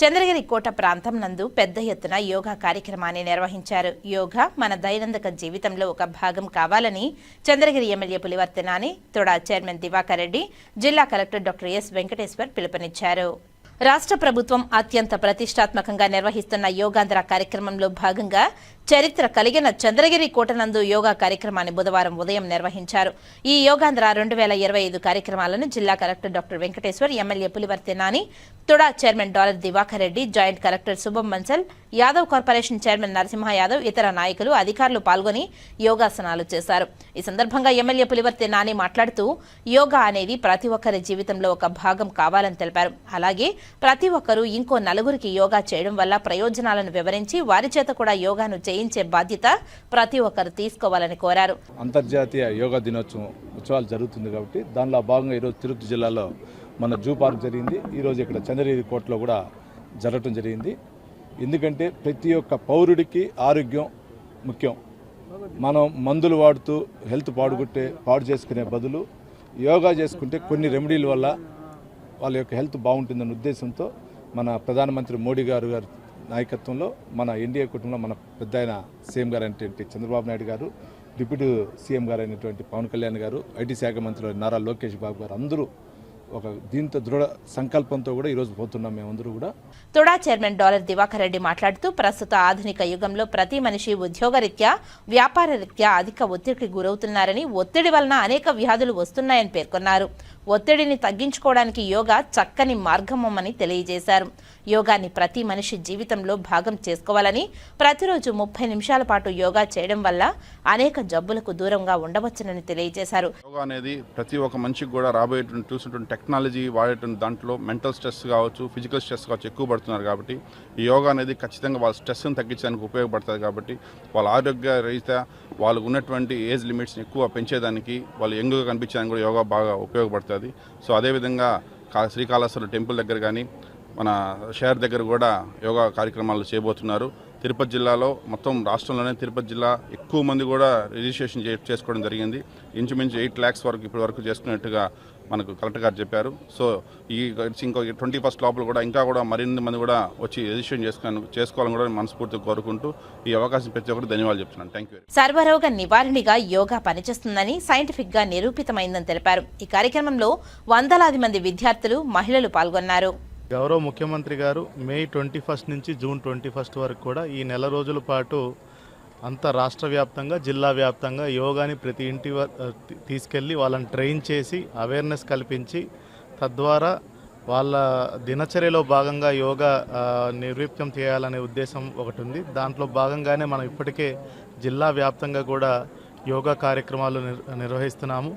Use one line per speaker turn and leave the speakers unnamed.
చంద్రగిరి కోట ప్రాంతం నందు పెద్ద ఎత్తున యోగా కార్యక్రమాన్ని నిర్వహించారు. యోగా మన దైనందిక జీవితంలో ఒక భాగం కావాలని చంద్రగిరి ఎమ్మెల్యే పులివర్తె నాని తొడా చైర్మన్ దివాకర్ రెడ్డి జిల్లా కలెక్టర్ డాక్టర్ ఎస్ వెంకటేశ్వర్ పిలుపునిచ్చారు. రాష్ట్ర ప్రభుత్వం అత్యంత ప్రతిష్టాత్మకంగా నిర్వహిస్తున్న యోగాంధ్ర కార్యక్రమంలో భాగంగా చరిత్ర కలిగిన చంద్రగిరి కోటనందు యోగా కార్యక్రమాన్ని బుధవారం ఉదయం నిర్వహించారు. ఈ యోగాంధ్ర రెండు వేల ఇరవై ఐదు కార్యక్రమాలను జిల్లా collector doctor Venkateshwar MLA Pulivarthi Nani TUDA chairman Dollar Divakar Reddy joint collector Shubham Mansal Yadav corporation chairman Narasimha Yadav ఇతర నాయకులు అధికారులు పాల్గొని యోగాసనాలు చేశారు. ఈ సందర్భంగా ఎమ్మెల్యే పులివర్తి నాని మాట్లాడుతూ యోగా అనేది ప్రతి ఒక్కరి జీవితంలో ఒక భాగం కావాలని తెలిపారు. అలాగే ప్రతి ఒక్కరూ ఇంకో నలుగురికి యోగా చేయడం వల్ల ప్రయోజనాలను వివరించి వారి చేత కూడా యోగాను చేయించే బాధ్యత ప్రతి ఒక్కరు తీసుకోవాలని కోరారు.
అంతర్జాతీయ యోగా దినోత్సవం ఉత్సవాలు జరుగుతుంది కాబట్టి దానిలో భాగంగా ఈరోజు తిరుపతి జిల్లాలో మన జూ పార్క్ జరిగింది. ఈరోజు ఇక్కడ చంద్రగిరి కోటలో కూడా జరగటం జరిగింది. ఎందుకంటే ప్రతి ఒక్క పౌరుడికి ఆరోగ్యం ముఖ్యం. మనం మందులు వాడుతూ హెల్త్ పాడుకుంటే పాడు చేసుకునే బదులు యోగా చేసుకుంటే కొన్ని రెమెడీల వల్ల వాళ్ళ యొక్క హెల్త్ బాగుంటుందన్న ఉద్దేశంతో మన ప్రధానమంత్రి మోడీ గారు గారు నాయకత్వంలో మన ఎన్డీఏ కుటుంబంలో మన పెద్ద ఆయన సీఎం గారు అయినటువంటి చంద్రబాబు నాయుడు గారు డిప్యూటీ సీఎం గారు అయినటువంటి పవన్ కళ్యాణ్ గారు ఐటీ శాఖ మంత్రులు నారా లోకేష్ బాబు గారు అందరూ ఒక దీంతో దృఢ సంకల్పంతో కూడా ఈరోజు పోతున్నాం మేమందరూ కూడా.
తొడా చైర్మన్ డాలర్ దివాకర్ రెడ్డి మాట్లాడుతూ ప్రస్తుత ఆధునిక యుగంలో ప్రతి మనిషి ఉద్యోగరీత్యా వ్యాపార రీత్యా అధిక ఒత్తిడికి గురవుతున్నారని ఒత్తిడి వలన అనేక వ్యాధులు వస్తున్నాయని పేర్కొన్నారు. ఒత్తిడిని తగ్గించుకోవడానికి యోగా చక్కని మార్గమని తెలియజేశారు. యోగాని ప్రతి మనిషి జీవితంలో భాగం చేసుకోవాలని ప్రతిరోజు ముప్పై నిమిషాల పాటు యోగా చేయడం వల్ల అనేక జబ్బులకు దూరంగా ఉండవచ్చునని తెలియజేశారు.
యోగా అనేది ప్రతి ఒక్క మనిషికి కూడా రాబోయేటువంటి చూసినటువంటి టెక్నాలజీ వాడేటువంటి దాంట్లో మెంటల్ స్ట్రెస్ కావచ్చు ఫిజికల్ స్ట్రెస్ కావచ్చు ఎక్కువ పడుతున్నారు కాబట్టి ఈ యోగా అనేది ఖచ్చితంగా వాళ్ళ స్ట్రెస్ని తగ్గించడానికి ఉపయోగపడుతుంది కాబట్టి వాళ్ళ ఆరోగ్య రీత్యా వాళ్ళకు ఉన్నటువంటి ఏజ్ లిమిట్స్ని ఎక్కువ పెంచేదానికి వాళ్ళు యంగ్గా కనిపించడానికి కూడా యోగా బాగా ఉపయోగపడుతుంది. సో అదేవిధంగా కా- శ్రీకాళహస్తి టెంపుల్ దగ్గర కానీ మన షేర్ దగ్గర కూడా యోగా కార్యక్రమాలు చేయబోతున్నారు. తిరుపతి జిల్లాలో మొత్తం రాష్ట్రంలోనే తిరుపతి జిల్లా ఎక్కువ మంది కూడా రిజిస్ట్రేషన్ చే- చేసుకోవడం జరిగింది. ఇంచుమించు ఎయిట్ ల్యాక్స్ వరకు ఇప్పటి వరకు చేసుకున్నట్టుగా మనకు కలెక్టర్ గారు చెప్పారు. సో ఈ ఇంకో ట్వంటీ ఫస్ట్ లోపల కూడా ఇంకా కూడా మరిన్ని మంది కూడా వచ్చి రిజిస్ట్రేషన్ చేసుకుని చేసుకోవాలని కూడా మనస్ఫూర్తిగా కోరుకుంటూ ఈ అవకాశం ప్రతి ఒక్కరు ధన్యవాదాలు చెప్తున్నాను. థ్యాంక్ యూ
సర్వరోగ నివారణగా యోగా పనిచేస్తుందని సైంటిఫిక్గా నిరూపితమైందని తెలిపారు. ఈ కార్యక్రమంలో వందలాది మంది విద్యార్థులు మహిళలు పాల్గొన్నారు.
గౌరవ ముఖ్యమంత్రి గారు మే ట్వంటీ ఫస్ట్ నుంచి జూన్ ట్వంటీ ఫస్ట్ వరకు కూడా ఈ నెల రోజుల పాటు అంత రాష్ట్ర వ్యాప్తంగా జిల్లా వ్యాప్తంగా యోగాని ప్రతి ఇంటి వ- తీసుకెళ్ళి వాళ్ళని ట్రైన్ చేసి అవేర్నెస్ కల్పించి తద్వారా వాళ్ళ దినచర్యలో భాగంగా యోగా నిర్వీప్తం చేయాలనే ఉద్దేశం ఒకటి ఉంది. దాంట్లో భాగంగానే మనం ఇప్పటికే జిల్లా వ్యాప్తంగా కూడా యోగా కార్యక్రమాలు నిర్వహిస్తున్నాము.